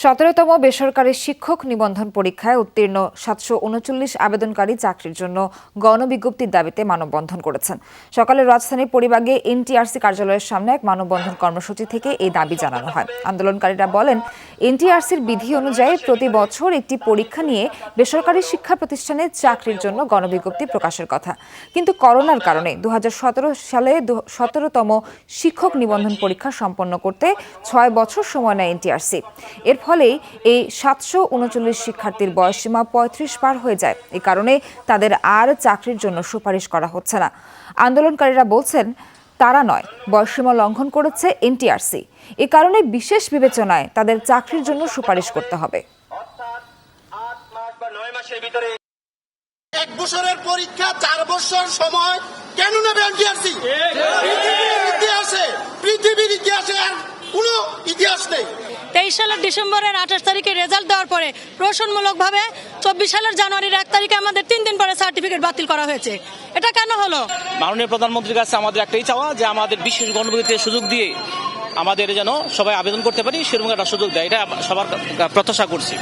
সতেরোতম বেসরকারি শিক্ষক নিবন্ধন পরীক্ষায় উত্তীর্ণ সাতশো উনচল্লিশ আবেদনকারী চাকরির জন্য গণবিজ্ঞপ্তির দাবিতে মানববন্ধন করেছেন। সকালে রাজধানীর পরিবাগে এনটিআরসি কার্যালয়ের সামনে এক মানববন্ধন কর্মসূচি থেকে এই দাবি জানানো হয়। আন্দোলনকারীরা বলেন, এনটিআরসির বিধি অনুযায়ী প্রতি বছর একটি পরীক্ষা নিয়ে বেসরকারি শিক্ষা প্রতিষ্ঠানে চাকরির জন্য গণবিজ্ঞপ্তি প্রকাশের কথা। কিন্তু করোনার কারণে দু হাজার সতেরো সালে সতেরোতম শিক্ষক নিবন্ধন পরীক্ষা সম্পন্ন করতে ছয় বছর সময় নেয় এনটিআরসি। এর ফলেই এই সাতশো উনচল্লিশ শিক্ষার্থীর বয়সসীমা পঁয়ত্রিশ পার হয়ে যায়। এই কারণে তাদের আর চাকরির জন্য সুপারিশ করা হচ্ছে না। আন্দোলনকারীরা বলছেন তারা নয় বয়সসীমা লঙ্ঘন করেছে এনটিআরসি। এ কারণে বিশেষ বিবেচনায় তাদের চাকরির জন্য সুপারিশ করতে হবে। আট মাস বা নয় মাসের ভিতরে এক বছরের পরীক্ষা চার বছর সময় কেন নেবে এনটিআরসি পৃথিবীর ইতিহাসে পৃথিবীর ইতিহাসে আর কোনো ইতিহাস নেই। তেইশ সালের ডিসেম্বরের আঠাশ তারিখে রেজাল্ট দেওয়ার পরে প্রশনমূলকভাবে চব্বিশ সালের জানুয়ারির এক তারিখে আমাদের তিন দিন পরে সার্টিফিকেট বাতিল করা হয়েছে। এটা কেন হলো? মাননীয় প্রধানমন্ত্রীর কাছে আমাদের একটাই চাওয়া যে আমাদের বিশেষ গণবিজ্ঞপ্তির সুযোগ দিয়ে আমাদের যেন সবাই আবেদন করতে পারি সেরকম একটা সুযোগ দেয়। এটা সবার প্রত্যাশা করছি।